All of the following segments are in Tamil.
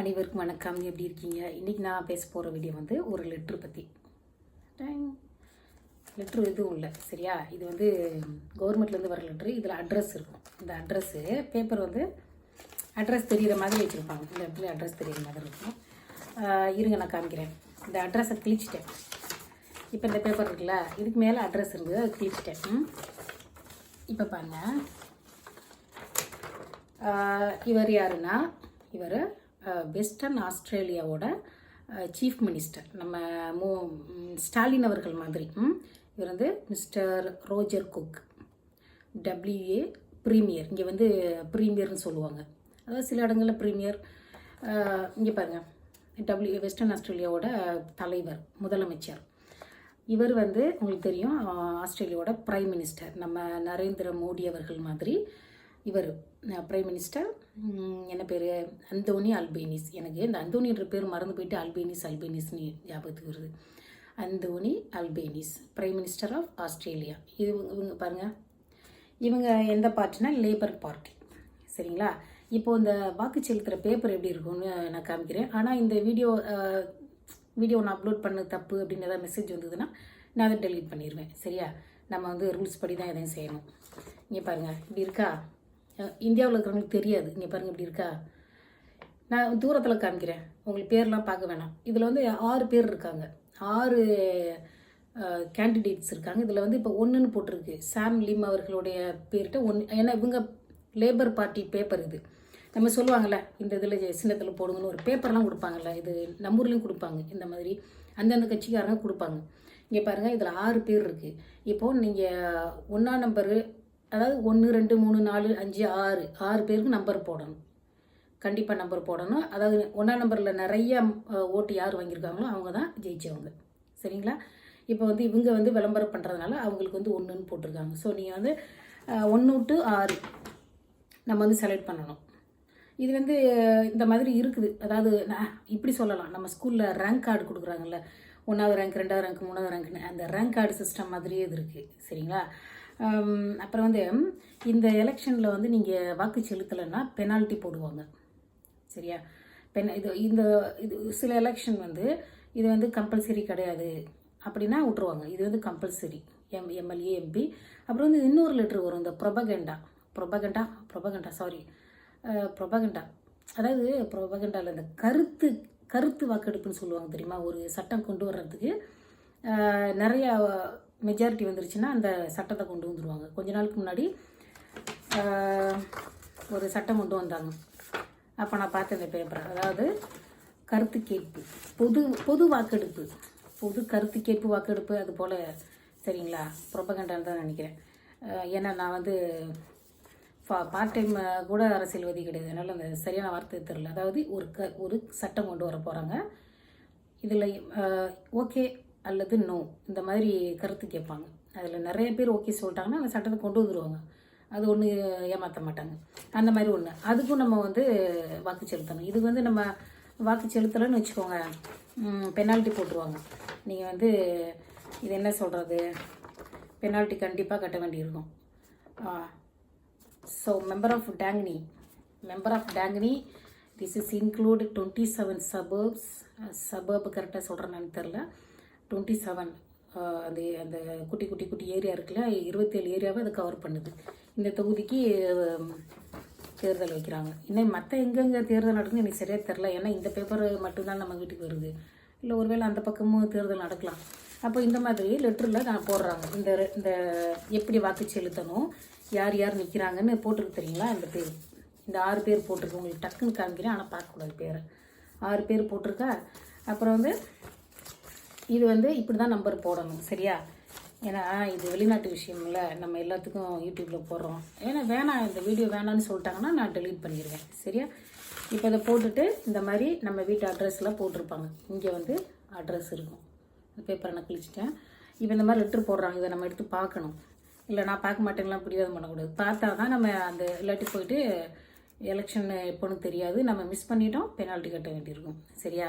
அனைவருக்கும் வணக்கம். எப்படி இருக்கீங்க? இன்றைக்கி நான் பேச போகிற வீடியோ வந்து ஒரு லெட்ரு பற்றி லெட்ரு எதுவும் இல்லை. சரியா? இது வந்து கவர்மெண்ட்லேருந்து வர லெட்ரு இதில் அட்ரஸ் இருக்கும். இந்த அட்ரஸ்ஸு பேப்பர் வந்து அட்ரஸ் தெரிகிற மாதிரி வச்சுருப்பாங்க. இந்த இடத்துல அட்ரஸ் தெரிகிற மாதிரி இருக்கும். இருங்க நான் காமிக்கிறேன். இந்த அட்ரஸை கிழிச்சிட்டேன். இப்போ இந்த பேப்பர் இருக்குல்ல இதுக்கு மேலே அட்ரஸ் இருந்தது அதை கிழிச்சிட்டேன். இப்போ பாருங்க. இவர் யாருன்னா? இவர் வெஸ்டர்ன் ஆஸ்திரேலியாவோட சீஃப் மினிஸ்டர் நம்ம மோ ஸ்டாலின் அவர்கள் மாதிரி. இவர் வந்து mister Roger Cook WA premier இங்கே வந்து ப்ரீமியர்னு சொல்லுவாங்க. அதாவது சில இடங்களில் ப்ரீமியர் இங்கே பாருங்கள் டபிள்யூ வெஸ்டர்ன் ஆஸ்திரேலியாவோட தலைவர் முதலமைச்சர். இவர் வந்து உங்களுக்கு தெரியும் ஆஸ்திரேலியாவோட ப்ரைம் மினிஸ்டர் நம்ம நரேந்திர மோடி அவர்கள் மாதிரி. இவர் பிரைம் மினிஸ்டர் என்ன பேர் அந்தோனி அல்பேனிஸ் எனக்கு இந்த அந்தோனின்ற பேர் மறந்து போயிட்டு அல்பேனிஸ் அல்பேனிஸ்னு ஞாபகத்துக்கு வருது. Anthony Albanese prime minister of Australia இது இவங்க பாருங்கள் இவங்க எந்த பார்ட்டினா லேபர் பார்ட்டி சரிங்களா? இப்போது இந்த வாக்கு செலுத்துகிற பேப்பர் எப்படி இருக்கும்னு நான் காமிக்கிறேன். ஆனால் இந்த வீடியோ வீடியோ நான் அப்லோட் பண்ண தப்பு அப்படின்னு ஏதாவது மெசேஜ் வந்ததுன்னா நான் அதை டெலீட் பண்ணிடுவேன் சரியா? நம்ம வந்து ரூல்ஸ் படி தான் எதையும் செய்யணும். இங்கே பாருங்கள் இப்படி இருக்கா? இந்தியாவில் இருக்கிறவங்களுக்கு தெரியாது. இங்கே பாருங்கள் இப்படி இருக்கா? நான் தூரத்தில் காமிக்கிறேன். உங்களுக்கு பேர்லாம் பார்க்க வேணாம். இதில் வந்து ஆறு பேர் இருக்காங்க. ஆறு கேண்டிடேட்ஸ் இருக்காங்க. இதில் வந்து இப்போ ஒன்றுன்னு போட்டிருக்கு. சாம் லிம் அவர்களுடைய பேர்கிட்ட ஒன்று ஏன்னா இவங்க லேபர் பார்ட்டி பேப்பர் இது. நம்ம சொல்லுவாங்கள்ல இந்த இதில் சின்னத்தில் போடுங்கன்னு ஒரு பேப்பர்லாம் கொடுப்பாங்கல்ல இது நம்ம ஊர்லேயும் கொடுப்பாங்க. இந்த மாதிரி அந்தந்த கட்சிக்காரங்க கொடுப்பாங்க. இங்கே பாருங்கள் இதில் ஆறு பேர் இருக்குது இப்போது நீங்கள் ஒன்றா நம்பரு அதாவது ஒன்று ரெண்டு மூணு நாலு அஞ்சு ஆறு. ஆறு பேருக்கு நம்பர் போடணும். கண்டிப்பாக நம்பர் போடணும். அதாவது ஒன்றாம் நம்பரில் நிறைய ஓட்டு யார் வாங்கியிருக்காங்களோ அவங்க தான் ஜெயிச்சவங்க. சரிங்களா? இப்போ வந்து இவங்க வந்து விளம்பரம் பண்ணுறதுனால அவங்களுக்கு வந்து ஒன்றுன்னு போட்டிருக்காங்க. ஸோ நீங்கள் வந்து ஒன்று டு ஆறு நம்ம வந்து செலக்ட் பண்ணணும். இது வந்து இந்த மாதிரி இருக்குது. அதாவது நான் இப்படி சொல்லலாம். நம்ம ஸ்கூலில் ரேங்க் கார்டு கொடுக்குறாங்கல்ல. ஒன்றாவது ரேங்க் ரெண்டாவது ரேங்க் மூணாவது ரேங்க்னு அந்த ரேங்க் கார்டு சிஸ்டம் மாதிரியே இது இருக்குது சரிங்களா? அப்புறம் வந்து இந்த எலெக்ஷனில் வந்து நீங்கள் வாக்கு செலுத்தலைன்னா பெனால்ட்டி போடுவாங்க. சரியா? பென் இது இந்த இது சில எலெக்ஷன் வந்து இது வந்து கம்பல்சரி கிடையாது. அப்படின்னா விட்ருவாங்க இது வந்து கம்பல்சரி எம் எம்எல்ஏ எம்பி அப்புறம் வந்து இன்னொரு லெட்ரு வரும் இந்த propaganda propaganda propaganda sorry propaganda அதாவது ப்ரொபகண்டாவில் இந்த கருத்து கருத்து வாக்கெடுப்புன்னு சொல்லுவாங்க தெரியுமா? ஒரு சட்டம் கொண்டு வர்றதுக்கு நிறையா மெஜாரிட்டி வந்துருச்சுன்னா அந்த சட்டத்தை கொண்டு வந்துடுவாங்க கொஞ்ச நாளுக்கு முன்னாடி ஒரு சட்டம் கொண்டு வந்தாங்க. அப்போ நான் பார்த்தேன் இந்த பேப்பரை அதாவது கருத்து கேட்பு. பொது பொது வாக்கெடுப்பு. பொது கருத்து கேட்பு வாக்கெடுப்பு அது போல் சரிங்களா? ப்ரொபகண்டான்னு தான் நினைக்கிறேன். ஏன்னா நான் வந்து பா பார்ட் டைம் கூட அரசியல்வாதி கிடையாது. அதனால் அந்த சரியான வார்த்தை தெரில அதாவது ஒரு க ஒரு சட்டம் கொண்டு வர போகிறாங்க இதில் ஓகே அல்லது நோ இந்த மாதிரி கருத்து கேட்பாங்க. அதில் நிறைய பேர் ஓகே சொல்லிட்டாங்கன்னா அந்த சட்டத்தை கொண்டு வந்துடுவாங்க அது ஒன்று ஏமாற்ற மாட்டாங்க. அந்த மாதிரி ஒன்று அதுக்கும் நம்ம வந்து வாக்கு செலுத்தணும். இது வந்து நம்ம வாக்கு செலுத்தலைன்னு வச்சுக்கோங்க பெனால்ட்டி போட்டுருவாங்க. நீங்கள் வந்து இது என்ன சொல்கிறது பெனால்ட்டி கண்டிப்பாக கட்ட வேண்டியிருக்கும். So member of Tangney member of Tangney this is include twenty seven suburbs suburb கரெக்டாக சொல்கிறேன்னு தெரில டுவெண்ட்டி செவன் அந்த அந்த குட்டி குட்டி குட்டி ஏரியா இருக்குல்ல இருபத்தேழு ஏரியாவை அது கவர் பண்ணுது. இந்த தொகுதிக்கு தேர்தல் வைக்கிறாங்க. இன்னும் மற்ற எங்கெங்கே தேர்தல் நடக்குதுன்னு எனக்கு சரியாக தெரில ஏன்னா இந்த பேப்பர் மட்டும்தான் நம்ம வீட்டுக்கு வருது. இல்லை ஒருவேளை அந்த பக்கமும் தேர்தல் நடக்கலாம். அப்போ இந்த மாதிரி லெட்டரில் நான் போடுறாங்க. இந்த இந்த எப்படி வாக்கு செலுத்தணும் யார் யார் நிற்கிறாங்கன்னு போட்டிருக்கு தெரியுங்களா? இந்த பேர். இந்த ஆறு பேர் போட்டிருக்கு. உங்களுக்கு டக்குன்னு காமிக்கிறேன். ஆனால் பார்க்கக்கூடாது பேரை. ஆறு பேர் போட்டிருக்கா? அப்புறம் வந்து இது வந்து இப்படி தான் நம்பர் போடணும் சரியா? ஏன்னா இது வெளிநாட்டு விஷயம்ல நம்ம எல்லாத்துக்கும் யூடியூப்பில் போடுறோம். ஏன்னா வேணாம் இந்த வீடியோ வேணாம்னு சொல்லிட்டாங்கன்னா நான் டெலீட் பண்ணிடுவேன் சரியா? இப்போ இதை போட்டுட்டு இந்த மாதிரி நம்ம வீட்டு அட்ரஸ்லாம் போட்டிருப்பாங்க. இங்கே வந்து அட்ரஸ் இருக்கும். பேப்பரை நான் கிழிச்சிட்டேன். இப்போ இந்த மாதிரி லெட்ரு போடுறாங்க. இதை நம்ம எடுத்து பார்க்கணும். இல்லை நான் பார்க்க மாட்டேங்கலாம் பிடிவாதம் பண்ணக்கூடாது. பார்த்தா தான் நம்ம அந்த இல்லாட்டி போயிட்டு எலெக்ஷன் எப்போன்னு தெரியாது. நம்ம மிஸ் பண்ணிட்டோம் பெனால்ட்டி கட்ட வேண்டியிருக்கும் சரியா?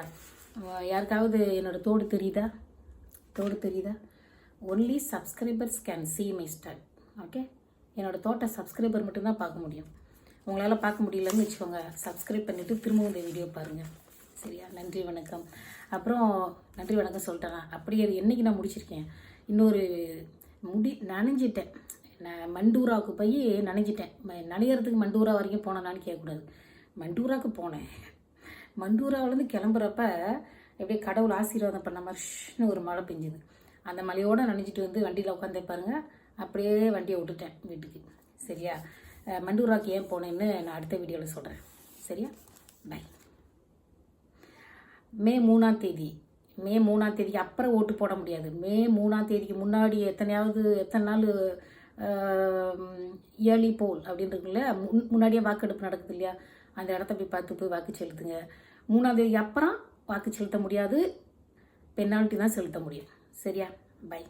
யாருக்காவது என்னோட தோடு தெரியுதா? தோடு தெரியுதா? Only subscribers can see my style okay என்னோட தோட்ட சப்ஸ்கிரைபர் மட்டும்தான் பார்க்க முடியும். உங்களால் பார்க்க முடியலன்னு வச்சுக்கோங்க. சப்ஸ்கிரைப் பண்ணிவிட்டு திரும்பவும் இந்த வீடியோ பாருங்கள் சரியா? நன்றி வணக்கம். அப்புறம் நன்றி வணக்கம் சொல்லிட்டேன்? அப்படியே அது நான் முடிச்சிருக்கேன்? இன்னொரு முடி நனைஞ்சிட்டேன். நான் மண்டூராவுக்கு போய் நனைஞ்சிட்டேன். ம- மண்டூரா வரைக்கும் போனேனான்னு கேட்கக்கூடாது. மண்டூராவுக்கு போனேன். மண்டூராவிலேருந்து கிளம்புறப்ப அப்படியே கடவுள் ஆசீர்வாதம் பண்ண மாதிரி ஒரு மழை பெஞ்சுது. அந்த மலையோடு நனைஞ்சிட்டு வந்து வண்டியில் உட்காந்து பாருங்கள் அப்படியே வண்டியை விட்டுட்டேன் வீட்டுக்கு. சரியா? மண்டூராவுக்கு ஏன் போனேன்னு நான் அடுத்த வீடியோவில் சொல்கிறேன் சரியா? பை மே மூணாம் தேதி. மே மூணாம் தேதிக்கு அப்புறம் ஓட்டு போட முடியாது. மே மூணாம் தேதிக்கு முன்னாடி எத்தனையாவது எத்தனை நாள் இயர்லி போல் அப்படின்றதுக்குள்ள முன் முன்னாடியே வாக்கெடுப்பு நடக்குது இல்லையா? அந்த இடத்த போய் பார்த்து போய் வாக்கு செலுத்துங்க. மூணாம் அப்புறம் வாக்கு செலுத்த முடியாது. பெனால்ட்டி தான் செலுத்த முடியும். சரியா? பை